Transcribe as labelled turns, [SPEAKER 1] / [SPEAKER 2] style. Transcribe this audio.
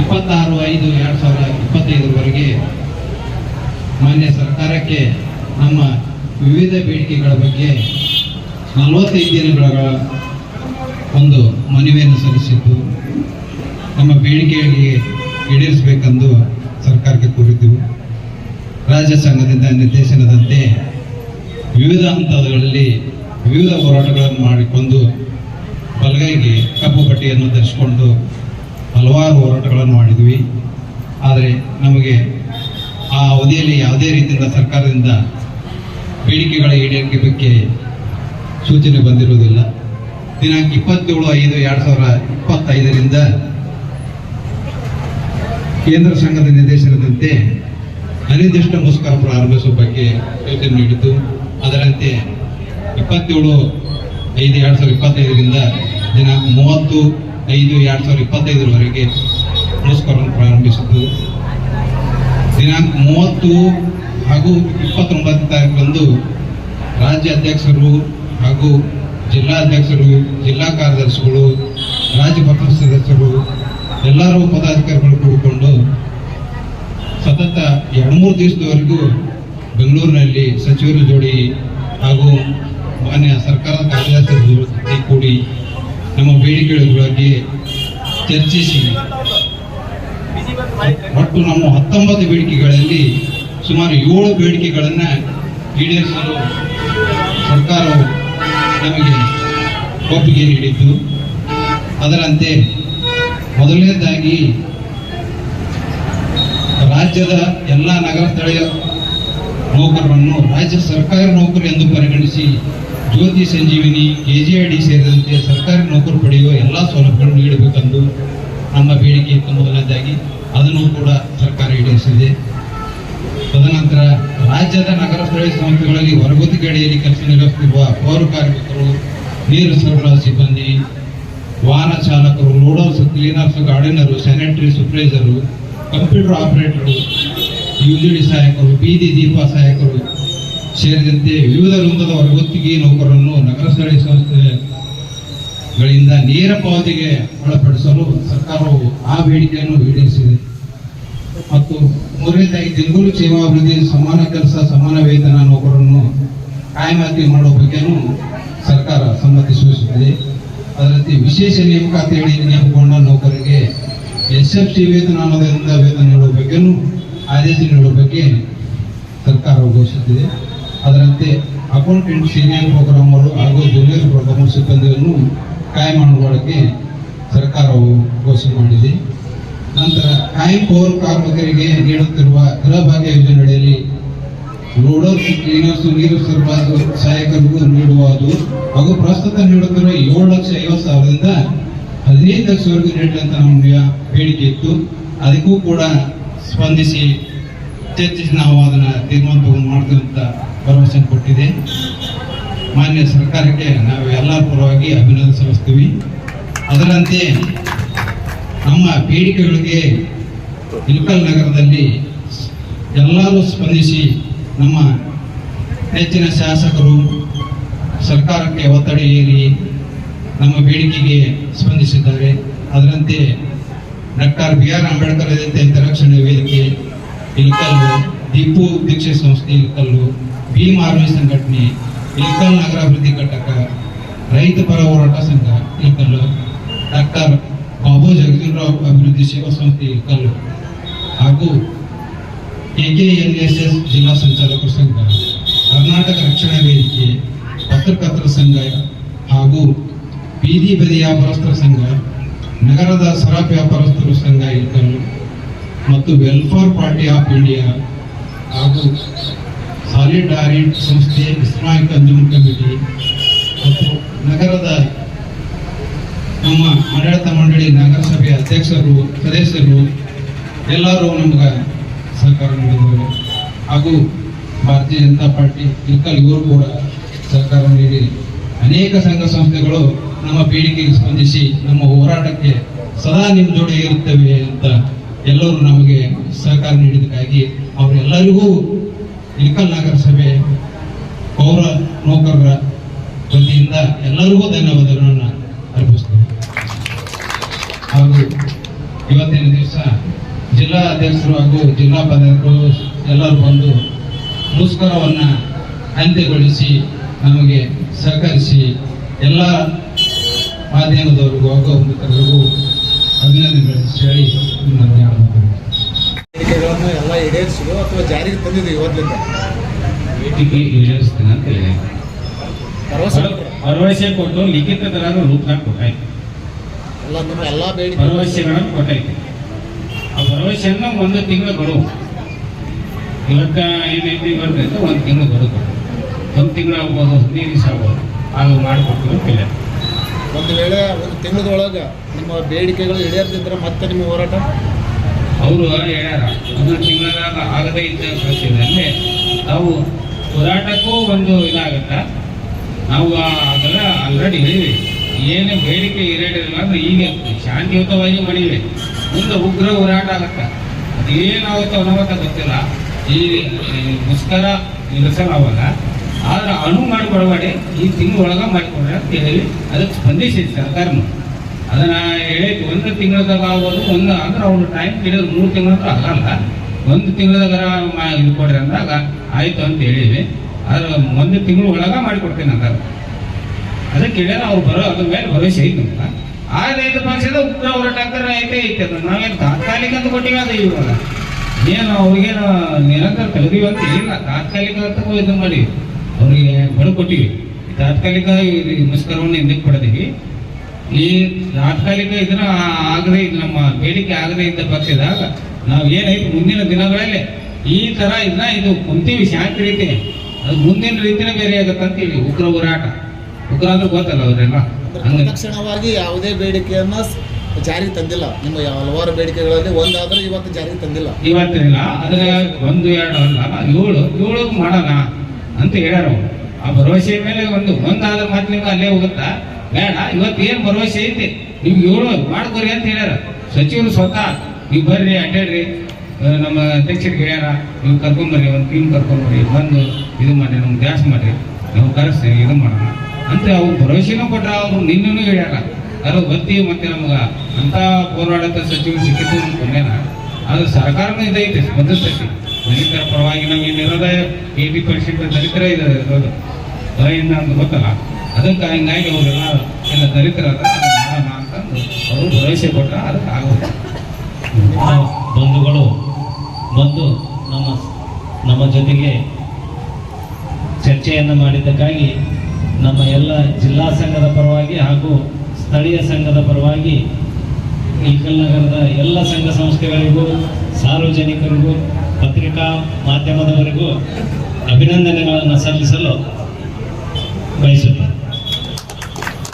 [SPEAKER 1] ಇಪ್ಪತ್ತಾರು ಐದು ಎರಡು ಸಾವಿರದ ಇಪ್ಪತ್ತೈದರವರೆಗೆ ಮಾನ್ಯ ಸರ್ಕಾರಕ್ಕೆ ನಮ್ಮ ವಿವಿಧ ಬೇಡಿಕೆಗಳ ಬಗ್ಗೆ ನಲವತ್ತೈದು ದಿನಗಳ ಒಂದು ಮನವಿಯನ್ನು ಸಲ್ಲಿಸಿದ್ದು, ನಮ್ಮ ಬೇಡಿಕೆಗಳಿಗೆ ಈಡೇರಿಸಬೇಕೆಂದು ಸರ್ಕಾರಕ್ಕೆ ಕೋರಿದ್ದೆವು. ರಾಜ್ಯ ಸಂಘದಿಂದ ನಿರ್ದೇಶನದಂತೆ ವಿವಿಧ ಹಂತಗಳಲ್ಲಿ ವಿವಿಧ ಹೋರಾಟಗಳನ್ನು ಮಾಡಿಕೊಂಡು ಬಲಗೈಗೆ ಕಪ್ಪು ಪಟ್ಟಿಯನ್ನು ಧರಿಸಿಕೊಂಡು ಹಲವಾರು ಹೋರಾಟಗಳನ್ನು ಮಾಡಿದ್ವಿ. ಆದರೆ ನಮಗೆ ಆ ಅವಧಿಯಲ್ಲಿ ಯಾವುದೇ ರೀತಿಯಿಂದ ಸರ್ಕಾರದಿಂದ ಬೇಡಿಕೆಗಳ ಈಡೇರಿಕೆ ಬಗ್ಗೆ ಸೂಚನೆ ಬಂದಿರುವುದಿಲ್ಲ. ದಿನಾಂಕ ಇಪ್ಪತ್ತೇಳು, ಐದು, ಎರಡು ಸಾವಿರ ಇಪ್ಪತ್ತೈದರಿಂದ ಕೇಂದ್ರ ಸಂಘದ ನಿರ್ದೇಶನದಂತೆ ಅನಿರ್ದಿಷ್ಟ ಮುಷ್ಕರ ಪ್ರಾರಂಭಿಸುವ ಬಗ್ಗೆ ಯೋಚನೆ ನೀಡಿತು ಅದರಂತೆ ಇಪ್ಪತ್ತೇಳು, ಐದು, ಎರಡು ಸಾವಿರದ ಇಪ್ಪತ್ತೈದರಿಂದ ದಿನಾಂಕ ಮೂವತ್ತು ಐದು ಎರಡು ಸಾವಿರದ ಇಪ್ಪತ್ತೈದರವರೆಗೆ ಪುರಸ್ಕಾರವನ್ನು ಪ್ರಾರಂಭಿಸಿದ್ದು. ದಿನಾಂಕ ಮೂವತ್ತು ಹಾಗೂ ಇಪ್ಪತ್ತೊಂಬತ್ತನೇ ತಾರೀಕರಂದು ರಾಜ್ಯ ಅಧ್ಯಕ್ಷರು ಹಾಗೂ ಜಿಲ್ಲಾಧ್ಯಕ್ಷರು ಜಿಲ್ಲಾ ಕಾರ್ಯದರ್ಶಿಗಳು, ರಾಜ್ಯ ಪಕ್ಷದ ಸದಸ್ಯರು, ಎಲ್ಲರೂ ಪದಾಧಿಕಾರಿಗಳು ಕೂಡಿಕೊಂಡು ಸತತ ಎರಡು ಮೂರು ದಿವಸದವರೆಗೂ ಬೆಂಗಳೂರಿನಲ್ಲಿ ಸಚಿವರ ಜೋಡಿ ಹಾಗೂ ಮಾನ್ಯ ಸರ್ಕಾರದ ಕಾರ್ಯದರ್ಶಿ ಜೊತೆ ಕೂಡಿ ನಮ್ಮ ಬೇಡಿಕೆಗಳ ಬಗ್ಗೆ ಚರ್ಚಿಸಿ. ಒಟ್ಟು ನಮ್ಮ ಹತ್ತೊಂಬತ್ತು ಬೇಡಿಕೆಗಳಲ್ಲಿ ಸುಮಾರು ಏಳು ಬೇಡಿಕೆಗಳನ್ನು ಈಡೇರಿಸಲು ಸರ್ಕಾರವು ನಮಗೆ ಒಪ್ಪಿಗೆ ನೀಡಿದ್ದು, ಅದರಂತೆ ಮೊದಲನೇದಾಗಿ ರಾಜ್ಯದ ಎಲ್ಲ ನಗರ ಸ್ಥಳೀಯ ನೌಕರರನ್ನು ರಾಜ್ಯ ಸರ್ಕಾರಿ ನೌಕರು ಎಂದು ಪರಿಗಣಿಸಿ ಜ್ಯೋತಿ ಸಂಜೀವಿನಿ ಕೆಜಿಐಡಿ ಸೇರಿದಂತೆ ಸರ್ಕಾರಿ ನೌಕರು ಪಡೆಯುವ ಎಲ್ಲ ಸೌಲಭ್ಯಗಳನ್ನು ನೀಡಬೇಕೆಂದು ನಮ್ಮ ಬೇಡಿಕೆ ಇತ್ತು ಮೊದಲನೇದಾಗಿ ಅದನ್ನು ಕೂಡ ಸರ್ಕಾರ ಈಡೇರಿಸಿದೆ. ತದನಂತರ ರಾಜ್ಯದ ನಗರ ಸ್ಥಳೀಯ ಸಂಸ್ಥೆಗಳಲ್ಲಿ ಹೊರಗುತ್ತಿಗೆ ಅಡಿಯಲ್ಲಿ ಕೆಲಸ ನಿರ್ವಹಿಸುತ್ತಿರುವ ಪೌರ ಕಾರ್ಮಿಕರು, ನೀರು ಸರಬರಾಜು ಸಿಬ್ಬಂದಿ, ವಾಹನ ಚಾಲಕರು loaders cleaners gardener, sanitary supervisor, computer operator, UGD ಸಹಾಯಕರು, ಬೀದಿ ದೀಪ ಸಹಾಯಕರು ಸೇರಿದಂತೆ ವಿವಿಧ ವೃಂದದ ಹೊರಗುತ್ತಿಗೆ ನೌಕರರನ್ನು ನಗರ ಸ್ಥಳೀಯ ಸಂಸ್ಥೆಗಳಿಂದ ನೇರ ಪಾವತಿಗೆ ಒಳಪಡಿಸಲು ಸರ್ಕಾರವು ಆ ಬೇಡಿಕೆಯನ್ನು ಈಡೇರಿಸಿದೆ. ಮತ್ತು ಮೂರನೇದಾಗಿ ದಿನಗೂಲಿ ಸೇವಾಭಿವೃದ್ಧಿ ಸಮಾನ ಕೆಲಸ, ಸಮಾನ ವೇತನ ನೌಕರರನ್ನು ಕಾಯಮಾತಿ ಮಾಡುವ ಬಗ್ಗೆನೂ ಸರ್ಕಾರ ಸಮ್ಮತಿ ಸೂಚಿಸುತ್ತದೆ. ಅದರಂತೆ ವಿಶೇಷ ನೇಮಕಾತಿಯಡಿ ನೇಮಕಗೊಂಡ ನೌಕರರಿಗೆ ಎಸ್ ಎಫ್ ಸಿ ವೇತನ ಅನ್ನೋದರಿಂದ ವೇತನ ನೀಡುವ ಬಗ್ಗೆನೂ ಆದೇಶ ನೀಡುವ ಬಗ್ಗೆ ಸರ್ಕಾರ ಘೋಷಿಸಿದೆ ಅದರಂತೆ ಅಕೌಂಟೆಂಟ್ ಸೀನಿಯರ್ ಪ್ರೋಗ್ರಾಮರು ಹಾಗೂ ಜೂನಿಯರ್ ಪ್ರೋಗ್ರಾಮರ್ ಸಿಬ್ಬಂದಿಯನ್ನು ಕಾಯಂ ಮಾಡುವುದಕ್ಕೆ ಸರ್ಕಾರವು ಘೋಷಣೆ ಮಾಡಿದೆ. ನಂತರ ಕಾಯಂ ಪೌರ ಕಾರ್ಮಿಕರಿಗೆ ನೀಡುತ್ತಿರುವ ಗೃಹಭಾಗ್ಯ ಯೋಜನೆಯಡಿಯಲ್ಲಿ ಲೋಡರ್ಸ್ ಕ್ಲೀನರ್ಸ್ ನೀರು ಸರಬರಾಜು ಸಹಾಯಕರಿಗೂ ನೀಡುವುದು ಹಾಗೂ ಪ್ರಸ್ತುತ ನೀಡುತ್ತಿರುವ ಏಳು ಲಕ್ಷ ಐವತ್ತು ಸಾವಿರದಿಂದ ಹದಿನೈದು ಲಕ್ಷವರೆಗೂ ನೀಡಲಿ ಅಂತ ನಮಗೆ ಬೇಡಿಕೆ ಇತ್ತು. ಅದಕ್ಕೂ ಕೂಡ ಸ್ಪಂದಿಸಿ ಚರ್ಚಿಸಿ ನಾವು ಅದನ್ನ ತೀರ್ಮಾನ ತಗೊಂಡು ಅಂತ ಭರವಸೆ ಕೊಟ್ಟಿದೆ. ಮಾನ್ಯ ಸರ್ಕಾರಕ್ಕೆ ನಾವು ಎಲ್ಲರ ಪರವಾಗಿ ಅಭಿನಂದನೆ ಸಲ್ಲಿಸ್ತೀವಿ ಅದರಂತೆ ನಮ್ಮ ಬೇಡಿಕೆಗಳಿಗೆ ಇಲ್ಕಲ್ ನಗರದಲ್ಲಿ ಎಲ್ಲರೂ ಸ್ಪಂದಿಸಿ ನಮ್ಮ ನೆಚ್ಚಿನ ಶಾಸಕರು ಸರ್ಕಾರಕ್ಕೆ ಒತ್ತಡ ಏರಿ ನಮ್ಮ ಬೇಡಿಕೆಗೆ ಸ್ಪಂದಿಸಿದ್ದಾರೆ. ಅದರಂತೆ ಡಾಕ್ಟರ್ ಬಿ ಆರ್ ಅಂಬೇಡ್ಕರ್ ರಕ್ಷಣೆ ವೇದಿಕೆ ಇಲ್ಕಲ್ಲು ದೀಪು ದೀಕ್ಷೆ ಸಂಸ್ಥೆ ಇಲ್ಕಲ್ಲು ಭೀಮ್ ಆರ್ಮಿ ಸಂಘಟನೆ ಇಲ್ಕಲ್ ನಗರಾಭಿವೃದ್ಧಿ ಘಟಕ ರೈತ ಪರ ಹೋರಾಟ ಸಂಘ ಇಲ್ಕಲ್ಲು ಡಾಕ್ಟರ್ ಬಾಬು ಜಗಜೀವರಾವ್ ಅಭಿವೃದ್ಧಿ ಸೇವಾ ಸಂಸ್ಥೆ ಇಲ್ಕಲ್ಲು ಹಾಗೂ ಕೆಕೆಎನ್ಎಸ್ಎಸ್ ಜಿಲ್ಲಾ ಸಂಚಾಲಕರ ಸಂಘ ಕರ್ನಾಟಕ ರಕ್ಷಣಾ ವೇದಿಕೆ ಪತ್ರಕರ್ತರ ಸಂಘ ಹಾಗೂ ಬೀದಿ ಬದಿ ವ್ಯಾಪಾರಸ್ಥರ ಸಂಘ ನಗರದ ಸರಕು ವ್ಯಾಪಾರಸ್ಥರ ಸಂಘ ಇಲ್ಕಲ್ಲು ಮತ್ತು ವೆಲ್ಫೇರ್ ಪಾರ್ಟಿ ಆಫ್ ಇಂಡಿಯಾ ಹಾಗೂ ಸಾಲಿಡಾರಿಟ್ ಸಂಸ್ಥೆ ಇಸ್ಲಾಮಿಕ್ ಕನ್ಸ್ಯೂಮರ್ ಕಮಿಟಿ ಮತ್ತು ನಗರದ ನಮ್ಮ ಆಡಳಿತ ಮಂಡಳಿ ನಗರಸಭೆ ಅಧ್ಯಕ್ಷರು, ಸದಸ್ಯರು ಎಲ್ಲರೂ ನಮ್ಗೆ ಸಹಕಾರ ನೀಡಿದರು ಹಾಗೂ ಭಾರತೀಯ ಜನತಾ ಪಾರ್ಟಿ ಇಲ್ಕಲ್ ಇವರು ಕೂಡ ಸಹಕಾರ ನೀಡಿ ಅನೇಕ ಸಂಘ ಸಂಸ್ಥೆಗಳು ನಮ್ಮ ಬೇಡಿಕೆಗೆ ಸ್ಪಂದಿಸಿ ನಮ್ಮ ಹೋರಾಟಕ್ಕೆ ಸದಾ ನಿಮ್ಮ ಜೋಡಿ ಇರುತ್ತವೆ ಅಂತ ಎಲ್ಲರೂ ನಮಗೆ ಸಹಕಾರ ನೀಡಿದ್ದಕ್ಕಾಗಿ ಅವರೆಲ್ಲರಿಗೂ ಇಲ್ಕಲ್ ನಗರಸಭೆ ಪೌರ ನೌಕರರ ವತಿಯಿಂದ ಎಲ್ಲರಿಗೂ ಧನ್ಯವಾದಗಳನ್ನು ಅರ್ಪಿಸ್ತೇವೆ ಹಾಗೂ ಇವತ್ತಿನ ದಿವಸ ಜಿಲ್ಲಾ ಅಧ್ಯಕ್ಷರು ಹಾಗೂ ಜಿಲ್ಲಾ ಪದಾಧಿಕಾರಿಗಳು ಎಲ್ಲರೂ ಬಂದು ಮುಷ್ಕರವನ್ನು ಅಂತ್ಯಗೊಳಿಸಿ ನಮಗೆ ಸಹಕರಿಸಿ ಎಲ್ಲ ಮಾಧ್ಯಮದವರಿಗೂ ಹಾಗೂ ಮಿತ್ರರಿಗೂ ಅಭಿನಂದನೆಗಳು ಹೇಳಿ.
[SPEAKER 2] ಬೇಡಿಕೆಗಳನ್ನು ಎಲ್ಲ ಈಡೇರಿಸಿದ್ರು ಅಥವಾ ಜಾರಿಗೆ ಬಂದಿದೆ ಇವತ್ತಿಂದ?
[SPEAKER 3] ಬೇಡಿಕೆ ಈಡೇರಿಸ್ತೀನಿ ಅಂತ ಹೇಳಿ
[SPEAKER 2] ಭರವಸೆ
[SPEAKER 3] ಕೊಟ್ಟು ಲಿಖಿತ ದರ ರೂಪನಾಗ ಕೊಟ್ಟಾಯ್ತು.
[SPEAKER 2] ಎಲ್ಲ ನಿಮ್ಮ ಎಲ್ಲ ಬೇಡಿಕೆ
[SPEAKER 3] ಭರವಸೆಗಳನ್ನು ಕೊಟ್ಟಾಯ್ತು. ಆ ಭರವಸೆಯನ್ನು ಒಂದು ತಿಂಗಳು ಗಡುವು ಇವತ್ತ ಏನೈತಿ ಬರ್ತೈತೆ ಒಂದು ತಿಂಗಳು ಬರುತ್ತೆ. ಒಂದು ತಿಂಗಳು ಆಗ್ಬೋದು ಹದಿನೈದು ದಿವಸ ಆಗ್ಬೋದು. ಆಗ ಮಾಡಿಕೊಡ್ತೀವಿ ಅಂತ ಹೇಳಿ
[SPEAKER 2] ಒಂದು ವೇಳೆ ಒಂದು ತಿಂಗಳದೊಳಗೆ ನಿಮ್ಮ ಬೇಡಿಕೆಗಳು ಈಡೇರ್ತಿದ್ರೆ ಮತ್ತೆ ನಿಮ್ಮ ಹೋರಾಟ?
[SPEAKER 3] ಅವರು ಹೇಳ್ಯಾರ. ಒಂದು ತಿಂಗಳಾಗ ಆಗದೇ ಇದ್ದ ಪಕ್ಷದಲ್ಲಿ ನಾವು ಹೋರಾಟಕ್ಕೂ ಒಂದು ಇದಾಗತ್ತ. ನಾವು ಅದೆಲ್ಲ ಆಲ್ರೆಡಿ ಹೇಳಿವಿ ಏನು ಬೇಡಿಕೆ ಈಡೇರಿಲ್ಲ ಅಂದ್ರೆ ಈಗ ಶಾಂತಿಯುತವಾಗಿ ಮಡಿವೆ ಮುಂದೆ ಉಗ್ರ ಹೋರಾಟ ಆಗತ್ತ. ಅದು ಏನಾಗುತ್ತೋ ಅನ್ನೋತ್ತ ಗೊತ್ತಿಲ್ಲ. ಈ ಮುಷ್ಕರ ನಿಲ್ಲಿಸಲಾವಲ್ಲ ಆದ್ರೆ ಅಣು ಮಾಡಿಕೊಡಬೇಡಿ ಈ ತಿಂಗಳೊಳಗೆ ಮಾಡಿಕೊಡ್ರಿ ಅಂತ ಹೇಳಿ ಅದಕ್ಕೆ ಸ್ಪಂದಿಸಿದೆ ಸರ್ಕಾರನು ಅದನ್ನ ಹೇಳೈತಿ ಒಂದು ತಿಂಗಳದಾಗ ಆಗ್ಬೋದು, ಒಂದು ಅಂದ್ರೆ ಅವ್ರು ಟೈಮ್ ಕೇಳಿದ್ರೆ ಮೂರು ತಿಂಗಳ ಆಗಲ್ಲ ಒಂದು ತಿಂಗಳದಾಗ ಮಾ- ಇದು ಕೊಡ್ರಿ ಅಂದಾಗ ಆಯ್ತು ಅಂತ ಹೇಳಿವಿ ಆದ್ರೆ ಒಂದು ತಿಂಗಳ ಒಳಗ ಮಾಡಿಕೊಡ್ತೀನಿ ಅಂತ ಅದಕ್ಕೆ ಹೇಳಿದ್ರೆ ಅವ್ರು ಬರೋ ಅದ್ರ ಮೇಲೆ ಭರವಸೆ ಅಂತ ನಮ್ಗೆ. ಆದೈದು ಪಕ್ಷದ ಉಗ್ರ ಹೋರಾಟ ಐತೆ ಐತೆ ಅದು. ನಾವೇನು ತಾತ್ಕಾಲಿಕ ಅಂತ ಕೊಟ್ಟಿವಿ ಅದು ಇವಾಗ ಏನು ಅವ್ರಿಗೇನು ನಿರಂತರ ತೆಗೆದಿವಿ ಅಂತ ಇಲ್ಲ. ತಾತ್ಕಾಲಿಕ ಅಂತ ಇದು ಮಾಡಿ. ಅವ್ರಿಗೆ ಬಡು ಕೊಟ್ಟಿವಿ. ಈ ತಾತ್ಕಾಲಿಕ ಮುಷ್ಕರವನ್ನು ಹಿಂದಕ್ಕೆ ಕೊಡದೀವಿ. ಈ ತಾತ್ಕಾಲಿಕ ಇದನ್ನ ಆಗದೆ ಇದು ನಮ್ಮ ಬೇಡಿಕೆ ಆಗದೆ ಇದ್ದ ಪಕ್ಷದಾಗ ನಾವು ಏನೈತಿ ಮುಂದಿನ ದಿನಗಳಲ್ಲಿ ಈ ತರ ಇದನ್ನ ಇದು ಕುಂತೀವಿ ಶಾಂತಿ ರೀತಿ ಅದು ಮುಂದಿನ ರೀತಿನೇ ಬೇರೆ ಆಗತ್ತೆ ಅಂತೇಳಿ ಉಗ್ರ ಹೋರಾಟ. ಉಗ್ರ ಅಂದ್ರೆ ಗೊತ್ತಲ್ಲ ಅವರೆಲ್ಲ.
[SPEAKER 2] ತಕ್ಷಣವಾಗಿ ಯಾವುದೇ ಬೇಡಿಕೆಯನ್ನ ಜಾರಿಗೆ ತಂದಿಲ್ಲ. ನಿಮ್ಮ ಹಲವಾರು ಬೇಡಿಕೆಗಳಲ್ಲಿ ಒಂದಾದ್ರೂ ಇವತ್ತು ಜಾರಿಗೆ ತಂದಿಲ್ಲ.
[SPEAKER 3] ಇವತ್ತಿಲ್ಲ ಅದ್ರ ಒಂದು ಎರಡು ಅಲ್ಲ ಏಳು ಏಳು ಮಾಡೋಣ ಅಂತ ಅವ್ರು. ಆ ಭರವಸೆ ಮೇಲೆ ಒಂದು ಒಂದಾದ ಮಾತು ನಿಮ್ಗೆ ಅಲ್ಲೇ ಹೋಗುತ್ತಾ? ಬೇಡ, ಇವತ್ತು ಏನು ಭರವಸೆ ಐತಿ? ನಿಮ್ಗೆ ಏಳು ಮಾಡ್ಕೊರಿ ಅಂತ ಹೇಳ್ಯಾರ. ಸಚಿವರು ಸ್ವತಃ, ನೀವು ಬರ್ರಿ ಅಡ್ಡಾಡ್ರಿ ನಮ್ಮ ಅಧ್ಯಕ್ಷರಿಗೆ ಹೇಳ್ಯಾರ, ನೀವು ಕರ್ಕೊಂಬರ್ರಿ ಒಂದು ಟೀಮ್ ಕರ್ಕೊಂಬರ್ರಿ ಬಂದು ಇದು ಮಾಡಿ ನಮ್ಗೆ ಜಾಸ್ತಿ ಮಾಡ್ರಿ. ನಾವು ಕರೆಸಿ ಇದು ಮಾಡೋಣ. ಅಂತ ಅವ್ರು ಭರವಸೆನೂ ಕೊಟ್ರ ಅವ್ರು ನಿನ್ನೂ ಹೇಳ್ಯಾರ. ಅದು ಬತ್ತಿ ಮತ್ತೆ ನಮ್ಗೆ ಅಂತ ಹೋರಾಟದ ಸಚಿವರು ಸಿಕ್ಕಿತ್ತು ನಮ್ಗೆ ಅದು ಸರ್ಕಾರನೂ ಇದೈತೆ ಸ್ಪಂದಿಸ್ತೈತಿ ದಲಿತರ ಪರವಾಗಿ ನಾವು ಏನಿರೋದ ಬಿ ಪರ್ಸೆಂಟ್ ದಲಿತರ ಹೊರಗಿಂದ ಅಂತ ಗೊತ್ತಲ್ಲ. ಅದಕ್ಕೆ ಹಿಂಗಾಗಿ ಅವರೆಲ್ಲ ಎಲ್ಲ ದಲಿತರ ಅವರು ಭರವಸೆ ಕೊಟ್ಟ ಅದಕ್ಕೆ ಆಗುತ್ತೆ
[SPEAKER 4] ಬಂಧುಗಳು ಬಂದು ನಮ್ಮ ನಮ್ಮ ಜೊತೆಗೆ ಚರ್ಚೆಯನ್ನು ಮಾಡಿದ್ದಕ್ಕಾಗಿ ನಮ್ಮ ಎಲ್ಲ ಜಿಲ್ಲಾ ಸಂಘದ ಪರವಾಗಿ ಹಾಗೂ ಸ್ಥಳೀಯ ಸಂಘದ ಪರವಾಗಿ ಇಕಲ್ ನಗರದ ಎಲ್ಲ ಸಂಘ ಸಂಸ್ಥೆಗಳಿಗೂ, ಸಾರ್ವಜನಿಕರಿಗೂ ಪತ್ರಿಕಾ ಮಾಧ್ಯಮದವರೆಗೂ ಅಭಿನಂದನೆಗಳನ್ನು ಸಲ್ಲಿಸಲು ಬಯಸುತ್ತೇನೆ.